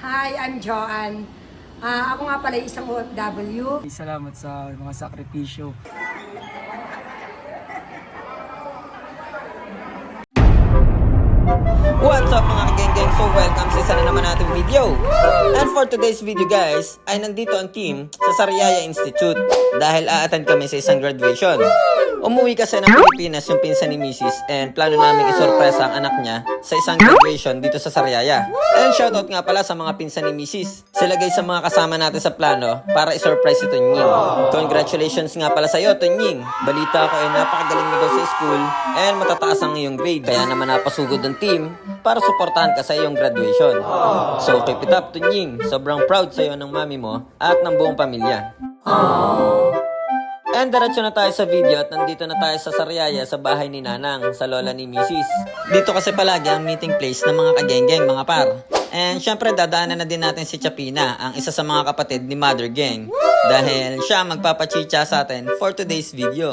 Hi, I'm Joanne. Ah, ako nga pala ay isang OFW. Salamat sa mga sakripisyo. What's up mga kageng-geng? So welcome sa isa na naman nating video. And for today's video guys, ay nandito ang team sa Sariaya Institute dahil a-attend kami sa isang graduation. Umuwi kasi ng Pilipinas yung pinsan ni Mrs. and plano namin isorpresa ang anak niya sa isang graduation dito sa Sariaya. And shoutout nga pala sa mga pinsan ni Mrs. Sila guys sa mga kasama natin sa plano para isurprise si Tunying. Congratulations nga pala sa iyo Tunying. Balita ko ay napakagaling mo sa school and matataas ang iyong grade. Kaya naman napasugod ng team para suportahan ka sa iyong graduation. So keep it up Tunying. Sobrang proud sa iyo ng mami mo at ng buong pamilya. And diretso na tayo sa video at nandito na tayo sa Sariaya sa bahay ni Nanang, sa lola ni Mrs. Dito kasi palagi ang meeting place ng mga kagenggeng, mga par. And syempre dadaanan na din natin si Chapina, ang isa sa mga kapatid ni Mother Gang. Dahil siya magpapachicha sa atin for today's video.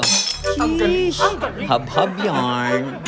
Hub-hub yarn.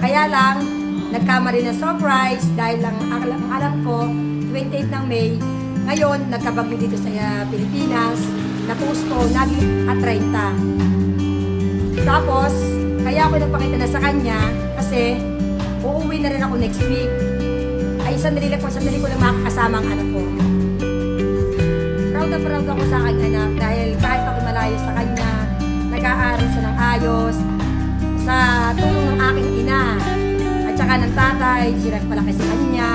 Kaya lang, nagkamali na surprise dahil lang ang alam, ko, 28 ng May, ngayon nagkabagyo dito sa ah, Pilipinas, na pusto, naging at 30. Tapos, kaya ako nagpakita na sa kanya kasi uuwi na rin ako next week. Ay, sandali lang po, sandali ko lang makakasama ang anak ko. Proud na proud ako sa aking anak dahil kahit ako malayo sa kanya, nag-aaral siya ng ayos, sa tulong ng aking ina, at saka ng tatay, sila palaki sa kanya.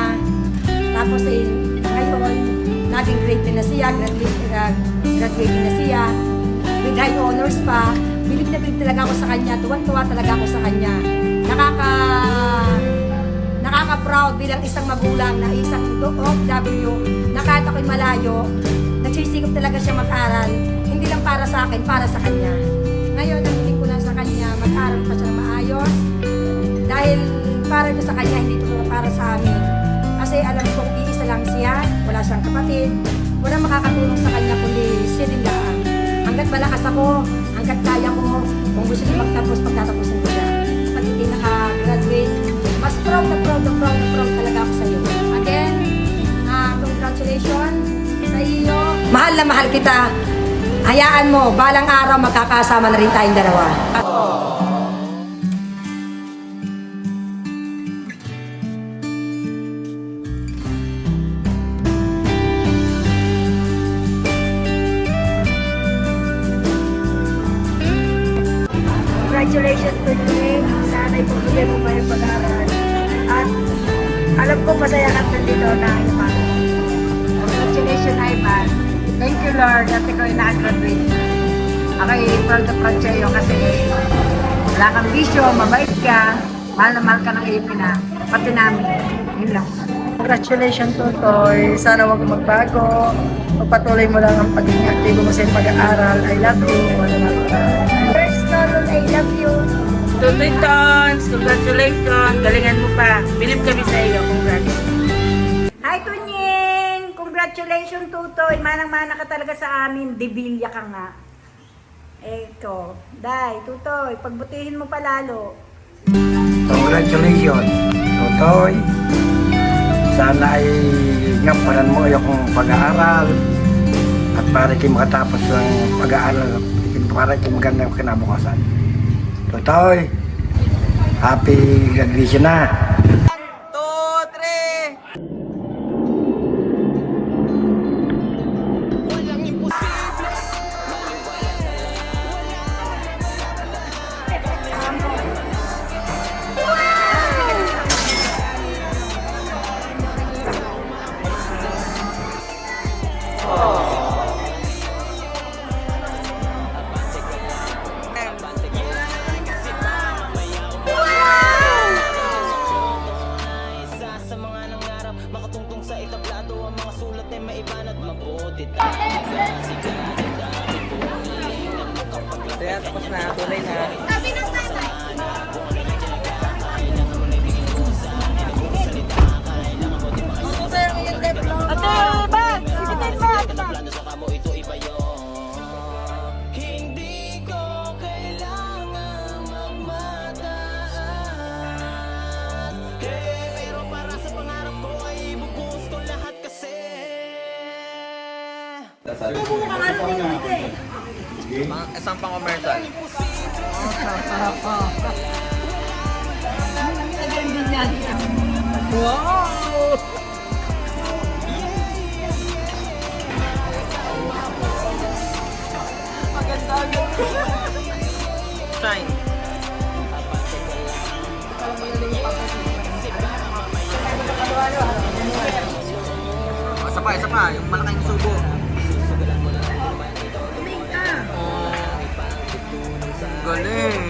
Tapos eh, ngayon, naging grade na siya, graduate, uh, graduate na siya, with high honors pa. Bilib na bilib talaga ako sa kanya, tuwan-tuwa talaga ako sa kanya. Nakaka nakaka-proud bilang isang magulang na isang OFW na kahit ako'y malayo, nagsisikap talaga siya mag-aral, hindi lang para sa akin, para sa kanya. Ngayon, kanya, mag-aral pa siya maayos, dahil para ito sa kanya, hindi ito para sa amin. Kasi alam kong iisa lang siya, wala siyang kapatid, wala makakatulong sa kanya kundi siya din lang. Hanggat malakas ako, hanggat kaya ko, kung gusto niya magtapos, pagtatapusin ko siya. Pag hindi naka-graduate, mas proud na proud na proud na proud talaga ako sa iyo. Again, ah, congratulations sa iyo. Mahal na mahal kita. Hayaan mo, balang araw magkakasama na rin tayong dalawa. Congratulations to you. Sana ipagpagay mo pa yung pag-aaral. At alam ko masaya ka nandito na Ivan. Congratulations, Ivan. Thank you, Lord, at ikaw ay nakagraduate. Ako ay proud na proud sa iyo kasi wala kang bisyo, mabait ka, mahal na mahal ka ng ipin na, pati namin. Yun lang. Congratulations, Tutoy. Sana wag magbago. Pagpatuloy mo lang ang pagiging aktibo mo sa pag-aaral. I love you. Wala na love you. Tutoy Tons, congratulations. Galingan mo pa. Bilib kami sa iyo. Congrats. Hi, Tunying! Congratulations, Tutoy. Manang-mana ka talaga sa amin. Debilya ka nga. Eko, Day, Tutoy, pagbutihin mo palalo. Congratulations, Totoy. Sana ay gampanan mo yung pag-aaral at para kayo makatapos ng pag-aaral at para kayo magandang kinabukasan. Totoy, happy graduation na. Kaya tapos na, tuloy na. Ate, Pang, isang pang commercial. Shine. Isa pa, isa pa. Yung malaking subo. Galing.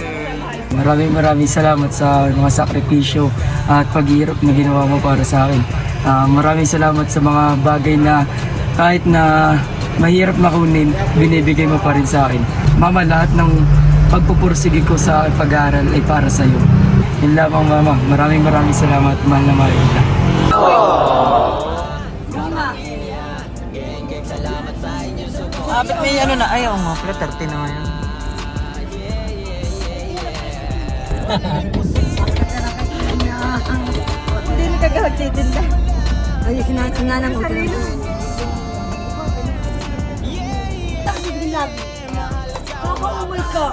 Maraming maraming salamat sa mga sakripisyo at paghihirap na ginawa mo para sa akin. Ah, maraming salamat sa mga bagay na kahit na mahirap makunin, binibigay mo pa rin sa akin. Mama, lahat ng pagpupursige ko sa pag-aaral ay para sa iyo. Yun lamang mama, maraming maraming salamat, mahal na mahal kita. Ah, ba't may ano na? Ayaw nga, pala 30 na ngayon. Hindi na kagawagsitin na. Ay, sinanang nga ng utang. Kakaumoy ko.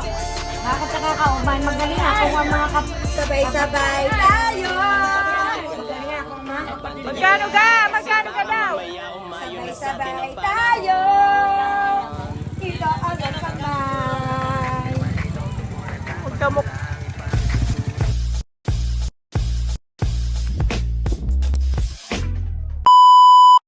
Bakit ka kakaumoy? Magaling ako ang mga kap... Sabay-sabay tayo! Magaling ako ma. Magkano ka? Magkano ka daw? Sabay-sabay tayo!